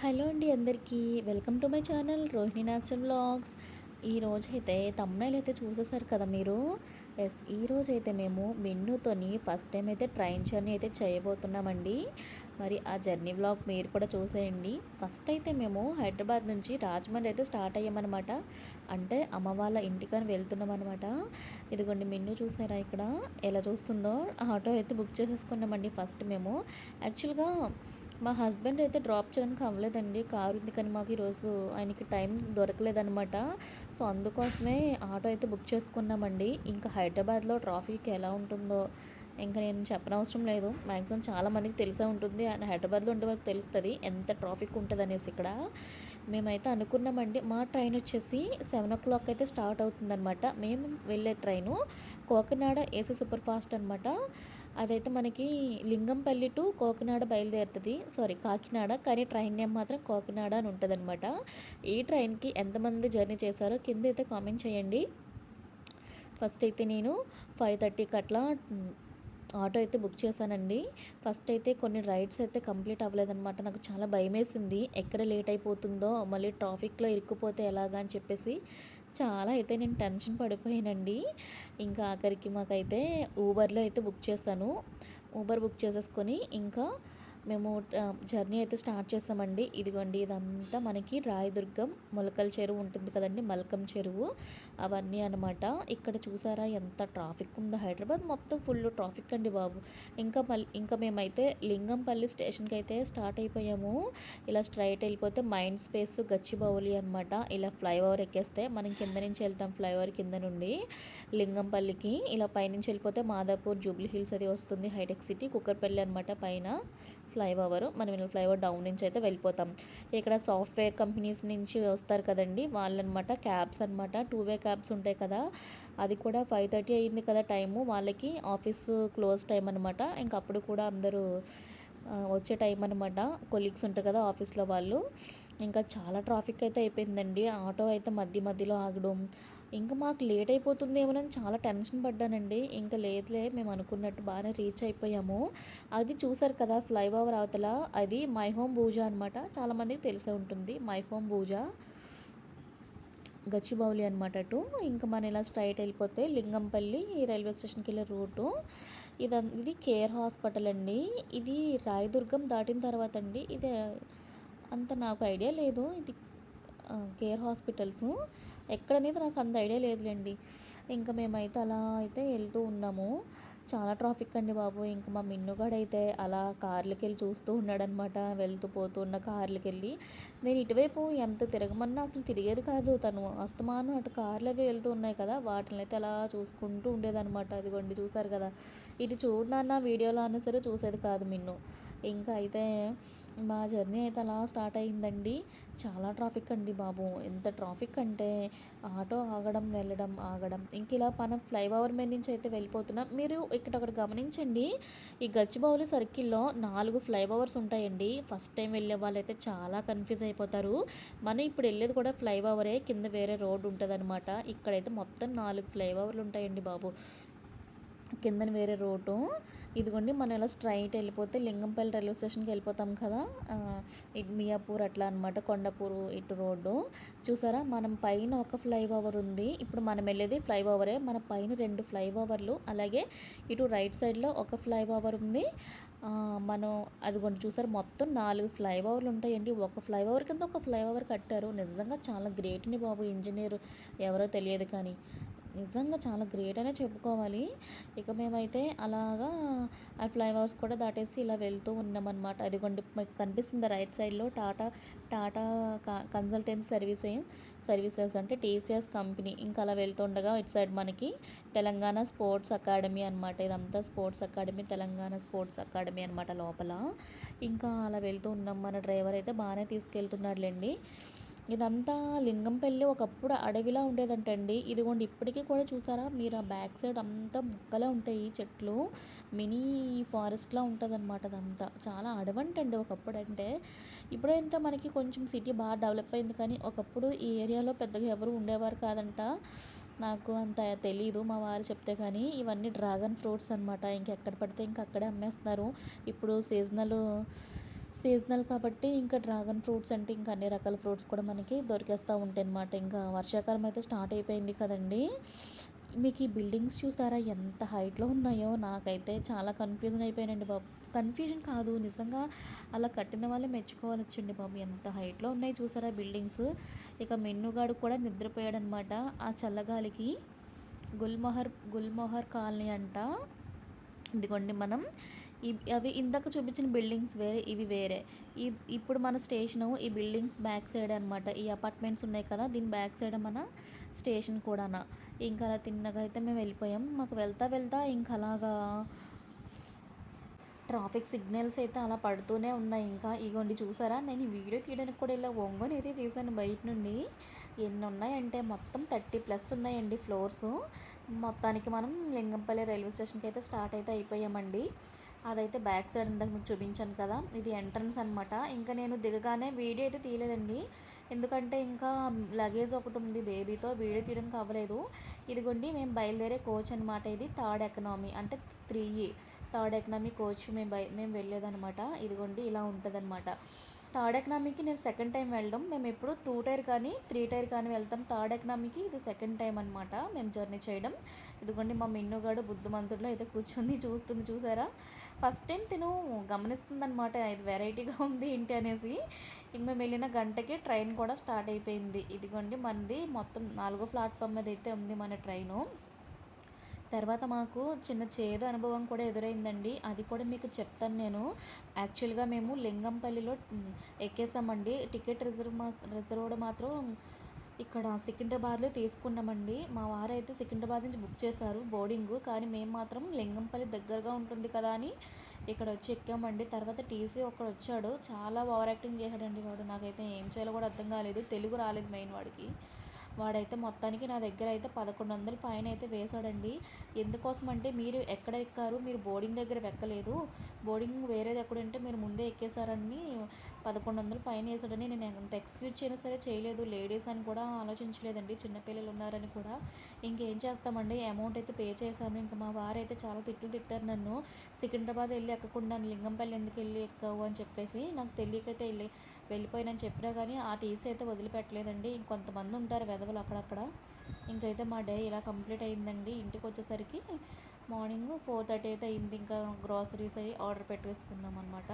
Hello అండి అందరికీ. Welcome to my channel Rohini Nacham blogs ఈరోజైతే అయితే తమ్ముళ్ళు అయితే చూసేసారు కదా మీరు? ఎస్ ఈరోజు అయితే మేము మిన్నుతోని ఫస్ట్ టైం అయితే ట్రైన్ జర్నీ అయితే చేయబోతున్నామండి. మరి ఆ జర్నీ వ్లాగ్ మీరు కూడా చూసేయండి. ఫస్ట్ అయితే మేము హైదరాబాద్ నుంచి రాజమండ్రి అయితే స్టార్ట్ అయ్యామన్నమాట. అంటే అమ్మ వాళ్ళ ఇంటికని వెళ్తున్నాం అనమాట ఇదిగోండి మిన్ను చూసారా ఇక్కడ? ఎలా చూస్తుందో? ఆటో అయితే బుక్ చేసేసుకున్నామండి ఫస్ట్ మేము. యాక్చువల్గా మా హస్బెండ్ అయితే డ్రాప్ చేయడానికి అవ్వలేదండి కారు ఉంది కానీ మాకు ఈరోజు ఆయనకి టైం దొరకలేదనమాట సో అందుకోసమే ఆటో అయితే బుక్ చేసుకున్నామండి. ఇంకా హైదరాబాద్లో ట్రాఫిక్ ఎలా ఉంటుందో ఇంకా నేను చెప్పనవసరం లేదు. మ్యాక్సిమం చాలా మందికి తెలిసే ఉంటుంది. అండ్ హైదరాబాద్లో ఉండే వాళ్ళకి తెలుస్తుంది ఎంత ట్రాఫిక్ ఉంటుంది అనేసి ఇక్కడ. మేమైతే అనుకున్నామండి మా ట్రైన్ వచ్చేసి సెవెన్ ఓ క్లాక్ అయితే స్టార్ట్ అవుతుందన్నమాట. మేము వెళ్ళే train Kokanada AC super fast అనమాట అదైతే మనకి లింగంపల్లి టు కోకినాడ బయలుదేరుతుంది. సారీ కాకినాడ. కానీ ట్రైన్ నేమ్ మాత్రం కోకినాడ అని ఉంటుంది అనమాట ఈ ట్రైన్కి ఎంతమంది జర్నీ చేశారో కింద అయితే కామెంట్ చేయండి. ఫస్ట్ అయితే నేను ఫైవ్ థర్టీకి అట్లా ఆటో అయితే బుక్ చేశానండి. ఫస్ట్ అయితే కొన్ని రైడ్స్ అయితే కంప్లీట్ అవ్వలేదన్నమాట. నాకు చాలా భయం వేసింది ఎక్కడ లేట్ అయిపోతుందో మళ్ళీ ట్రాఫిక్లో ఇరుక్కుపోతే ఎలాగా అని చెప్పేసి. చాలా అయితే నేను టెన్షన్ పడిపోయానండి. ఇంకా ఆఖరికి మాకైతే ఊబర్లో అయితే బుక్ చేశాను. ఊబర్ బుక్ చేసేసుకొని ఇంకా మేము జర్నీ అయితే స్టార్ట్ చేస్తామండి. ఇదిగోండి ఇదంతా మనకి రాయదుర్గం మొలకల చెరువు ఉంటుంది కదండి మల్కం చెరువు. అవన్నీ అనమాట ఇక్కడ చూసారా ఎంత ట్రాఫిక్ ఉందో. హైదరాబాద్ మొత్తం ఫుల్ ట్రాఫిక్ అండి బాబు. ఇంకా మళ్ళీ ఇంకా మేమైతే లింగంపల్లి స్టేషన్కి అయితే స్టార్ట్ అయిపోయాము. ఇలా స్ట్రైట్ వెళ్ళిపోతే మైండ్ స్పేస్ గచ్చిబౌలి అనమాట ఇలా ఫ్లైఓవర్ ఎక్కేస్తే మనం కింద నుంచి వెళ్తాం ఫ్లైఓవర్ కింద నుండి లింగంపల్లికి. ఇలా పైనుంచి వెళ్ళిపోతే మాదాపూర్ జూబ్లీ హిల్స్ అది వస్తుంది హైటెక్ సిటీ కుక్కర్పల్లి అనమాట పైన. ఫ్లైఓవర్ మనం ఇలా ఫ్లైఓవర్ డౌన్ నుంచి అయితే వెళ్ళిపోతాం. ఇక్కడ సాఫ్ట్వేర్ కంపెనీస్ నుంచి వస్తారు కదండి వాళ్ళనమాట క్యాబ్స్ అనమాట టూ వే క్యాబ్స్ ఉంటాయి కదా అది కూడా ఫైవ్ థర్టీ అయింది కదా టైము వాళ్ళకి ఆఫీస్ క్లోజ్ టైం అనమాట ఇంకా అప్పుడు కూడా అందరూ వచ్చే టైం అనమాట కొలీగ్స్ ఉంటారు కదా ఆఫీస్లో వాళ్ళు. ఇంకా చాలా ట్రాఫిక్ అయితే అయిపోయిందండి ఆటో అయితే మధ్య మధ్యలో ఆగడం ఇంకా మాకు లేట్ అయిపోతుందేమోనని చాలా టెన్షన్ పడ్డానండి. ఇంకా లేదులే మేము అనుకున్నట్టు బాగానే రీచ్ అయిపోయాము. అది చూసారు కదా ఫ్లైఓవర్ అవతల. అది మై హోమ్ పూజ అనమాట చాలామందికి తెలిసే ఉంటుంది మై హోమ్ పూజ గచ్చిబౌలి అనమాట అటు. ఇంకా మనం ఇలా స్ట్రైట్ వెళ్ళిపోతే లింగంపల్లి రైల్వే స్టేషన్కి వెళ్ళే రూటు. ఇది ఇది కేర్ హాస్పిటల్ అండి. ఇది రాయదుర్గం దాటిన తర్వాత అండి. ఇది అంత నాకు ఐడియా లేదు. ఇది కేర్ హాస్పిటల్స్. ఎక్కడనేది నాకు అంత ఐడియా లేదులేండి. ఇంకా మేమైతే అలా అయితే వెళ్తూ ఉన్నాము. చాలా ట్రాఫిక్ అండి బాబు. ఇంకా మా మిన్నుగాడైతే అయితే అలా కార్లకి వెళ్ళి చూస్తూ ఉన్నాడనమాట. వెళ్తూ పోతూ ఉన్న కార్లకి వెళ్ళి నేను ఇటువైపు ఎంత తిరగమన్నా అసలు తిరిగేది కాదు. తను అస్తమానం అటు కార్లు అవి వెళ్తూ ఉన్నాయి కదా. వాటిని అయితే అలా చూసుకుంటూ ఉండేదనమాట. అదిగోండి చూసారు కదా. ఇటు చూడనన్న వీడియోలో అన్నా సరే చూసేది కాదు మిన్ను. ఇంకా అయితే మా జర్నీ అయితే అలా స్టార్ట్ అయిందండి. చాలా ట్రాఫిక్ అండి బాబు. ఎంత ట్రాఫిక్ అంటే ఆటో ఆగడం వెళ్ళడం ఆగడం. ఇంక ఇలా మనం ఫ్లైఓవర్ మీద నుంచి అయితే వెళ్ళిపోతున్నాం. మీరు ఇక్కడ ఒకటి గమనించండి. ఈ గచ్చిబౌలి సర్కిల్లో నాలుగు ఫ్లైఓవర్స్ ఉంటాయండి. ఫస్ట్ టైం వెళ్ళే వాళ్ళైతే చాలా కన్ఫ్యూజ్ అయిపోతారు. మనం ఇప్పుడు వెళ్ళేది కూడా ఫ్లైఓవరే కింద వేరే రోడ్డు ఉంటుంది అనమాట ఇక్కడైతే మొత్తం నాలుగు ఫ్లైఓవర్లు ఉంటాయండి బాబు. కిందన వేరే రోడ్డు. ఇదిగోండి మనం ఇలా స్ట్రైట్ వెళ్ళిపోతే లింగంపల్లి రైల్వే స్టేషన్కి వెళ్ళిపోతాం కదా. ఇటు మియాపూర్ అట్లా అనమాట కొండపూరు ఇటు రోడ్డు. చూసారా మనం పైన ఒక ఫ్లైఓవర్ ఉంది. ఇప్పుడు మనం వెళ్ళేది ఫ్లైఓవరే. మన పైన రెండు ఫ్లైఓవర్లు. అలాగే ఇటు రైట్ సైడ్లో ఒక ఫ్లైఓవర్ ఉంది. మనం అదిగోండి చూసారు మొత్తం నాలుగు ఫ్లైఓవర్లు ఉంటాయండి. ఒక ఫ్లైఓవర్ కింద ఒక ఫ్లైఓవర్ కట్టారు. నిజంగా చాలా గ్రేట్ని బాబు ఇంజనీర్ ఎవరో తెలియదు కానీ. నిజంగా చాలా గ్రేట్ అనే చెప్పుకోవాలి. ఇక మేమైతే అలాగా ఆ ఫ్లైఓవర్స్ కూడా దాటేసి ఇలా వెళ్తూ ఉన్నామన్నమాట. అదిగోండి మీకు కనిపిస్తుంది రైట్ సైడ్లో Tata Tata Consultancy service services అంటే టీసీఎస్ కంపెనీ ఇంకా అలా వెళ్తుండగా ఇటు సైడ్ మనకి తెలంగాణ స్పోర్ట్స్ అకాడమీ అనమాట ఇదంతా sports academy Telangana sports academy అనమాట లోపల. ఇంకా అలా వెళ్తూ ఉన్నాం. మన డ్రైవర్ అయితే బాగానే తీసుకెళ్తున్నాడులేండి. ఇదంతా లింగంపల్లి ఒకప్పుడు అడవిలా ఉండేదంటండి. ఇదిగోండి ఇప్పటికీ కూడా చూసారా? మీరు ఆ బ్యాక్ సైడ్ అంతా ముక్కలే ఉంటాయి చెట్లు. మినీ ఫారెస్ట్లా ఉంటుంది అనమాట అదంతా. చాలా అడవంటండి ఒకప్పుడు అంటే ఇప్పుడైతే మనకి కొంచెం సిటీ బాగా డెవలప్ అయింది కానీ ఒకప్పుడు ఈ ఏరియాలో పెద్దగా ఎవరు ఉండేవారు కాదంట. నాకు అంత తెలీదు మా వారు చెప్తే కానీ. ఇవన్నీ డ్రాగన్ ఫ్రూట్స్ అనమాట ఇంకెక్కడ పడితే ఇంక అక్కడే అమ్మేస్తున్నారు. ఇప్పుడు సీజనల్ సీజనల్ కాబట్టి ఇంకా డ్రాగన్ ఫ్రూట్స్ అంటే ఇంకా అన్ని రకాల ఫ్రూట్స్ కూడా మనకి దొరికేస్తూ ఉంటాయి అన్నమాట ఇంకా వర్షాకాలం అయితే స్టార్ట్ అయిపోయింది కదండి. మీకు ఈ బిల్డింగ్స్ చూసారా ఎంత హైట్లో ఉన్నాయో? నాకైతే చాలా కన్ఫ్యూజన్ అయిపోయానండి బాబు. కన్ఫ్యూజన్ కాదు నిజంగా అలా కట్టిన వాళ్ళే మెచ్చుకోవాలొచ్చండి బాబు. ఎంత హైట్లో ఉన్నాయి చూసారా బిల్డింగ్స్ ఇక మెన్నుగాడు కూడా నిద్రపోయాడనమాట ఆ చల్లగాలికి. గుల్మొహర్ గుల్మొహర్ కాలనీ అంట. ఇదిగోండి మనం అవి ఇందాక చూపించిన బిల్డింగ్స్ వేరే ఇవి వేరే. ఈ ఇప్పుడు మన స్టేషను ఈ బిల్డింగ్స్ బ్యాక్ సైడ్ అనమాట ఈ అపార్ట్మెంట్స్ ఉన్నాయి కదా దీని బ్యాక్ సైడ్ మన స్టేషన్ కూడానా. ఇంకా అలా తిన్నగా అయితే మేము వెళ్ళిపోయాం. మాకు వెళ్తా వెళ్తా ఇంకా అలాగా ట్రాఫిక్ సిగ్నల్స్ అయితే అలా పడుతూనే ఉన్నాయి. ఇంకా ఇగోండి చూసారా నేను ఈ వీడియో తీయడానికి కూడా ఇలా ఒంగోని అయితే తీసాను బయట నుండి. ఎన్ని ఉన్నాయంటే మొత్తం థర్టీ ప్లస్ ఉన్నాయండి ఫ్లోర్స్. మొత్తానికి మనం లింగంపల్లి రైల్వే స్టేషన్కి అయితే స్టార్ట్ అయితే అయిపోయామండి. అదైతే బ్యాక్ సైడ్ ఇందాక మీకు చూపించాను కదా ఇది ఎంట్రన్స్ అనమాట ఇంకా నేను దిగగానే వీడియో అయితే తీయలేదండి. ఎందుకంటే ఇంకా లగేజ్ ఒకటి ఉంది బేబీతో వీడియో తీయడానికి అవ్వలేదు ఇదిగోండి మేము బయలుదేరే కోచ్ అనమాట ఇది థర్డ్ ఎకనామీ అంటే త్రీ థర్డ్ ఎకనామీ కోచ్ మేము బయ మేము వెళ్ళేదనమాట ఇదిగోండి ఇలా ఉంటుందన్నమాట. థర్డ్ ఎకనామీకి నేను సెకండ్ టైం వెళ్ళడం మేము ఎప్పుడు టూ టైర్ కానీ త్రీ టైర్ కానీ వెళ్తాం. థర్డ్ ఎకనామీకి ఇది సెకండ్ టైం అనమాట మేము జర్నీ చేయడం. ఇదిగోండి మా మిన్నుగాడు బుద్ధిమంతుడిలో అయితే కూర్చుంది చూస్తుంది చూసారా? ఫస్ట్ టైం తిను గమనిస్తుందనమాట ఇది వెరైటీగా ఉంది ఏంటి అనేసి. ఇంక మేము వెళ్ళిన గంటకి ట్రైన్ కూడా స్టార్ట్ అయిపోయింది. ఇదిగోండి మనది మొత్తం నాలుగో ప్లాట్ఫామ్ మీద అయితే ఉంది మన ట్రైను. తర్వాత మాకు చిన్న చేదు అనుభవం కూడా ఎదురైందండి. అది కూడా మీకు చెప్తాను నేను. యాక్చువల్గా మేము లింగంపల్లిలో ఎక్కేసామండి. టికెట్ రిజర్వ్ మా రిజర్వ్డ్ మాత్రం ఇక్కడ సికింద్రాబాద్లో తీసుకున్నామండి. మా వారైతే సికింద్రాబాద్ నుంచి బుక్ చేశారు బోర్డింగ్. కానీ మేము మాత్రం లింగంపల్లి దగ్గరగా ఉంటుంది కదా అని ఇక్కడ వచ్చి ఎక్కామండి. తర్వాత టీసీ ఒకడు వచ్చాడు. చాలా ఓవర్ యాక్టింగ్ చేశాడండి వాడు. నాకైతే ఏం చేయాలో కూడా అర్థం కాలేదు. తెలుగు రాలేదు మెయిన్ వాడికి. వాడైతే మొత్తానికి నా దగ్గర అయితే పదకొండు వందలు ఫైన్ అయితే వేశాడండి. ఎందుకోసం అంటే మీరు ఎక్కడ ఎక్కారు? మీరు బోర్డింగ్ దగ్గర ఎక్కలేదు బోర్డింగ్ వేరేది ఎక్కడంటే మీరు ముందే ఎక్కేసారని పదకొండు వందలు ఫైన్ వేసాడని నేను ఎంత ఎక్స్క్యూజ్ చేయనా సరే చేయలేదు. లేడీస్ అని కూడా ఆలోచించలేదండి. చిన్నపిల్లలు ఉన్నారని కూడా. ఇంకేం చేస్తామండి? అమౌంట్ అయితే పే చేశాను. ఇంకా మా వారు అయితే చాలా తిట్లు తిట్టారు నన్ను. సికింద్రాబాద్ వెళ్ళి ఎక్కకుండా లింగంపల్లి ఎందుకు వెళ్ళి ఎక్కవు అని చెప్పేసి నాకు తెలియకైతే వెళ్ళి వెళ్ళిపోయినని చెప్పినా కానీ ఆ టీసీ అయితే వదిలిపెట్టలేదండి. ఇంకొంతమంది ఉంటారు వెధవలు అక్కడక్కడ. ఇంకైతే మా డే ఇలా కంప్లీట్ అయిందండి. ఇంటికి వచ్చేసరికి మార్నింగ్ ఫోర్ థర్టీ అయితే అయింది. ఇంకా గ్రాసరీస్ అవి ఆర్డర్ పెట్టేసుకున్నాం అనమాట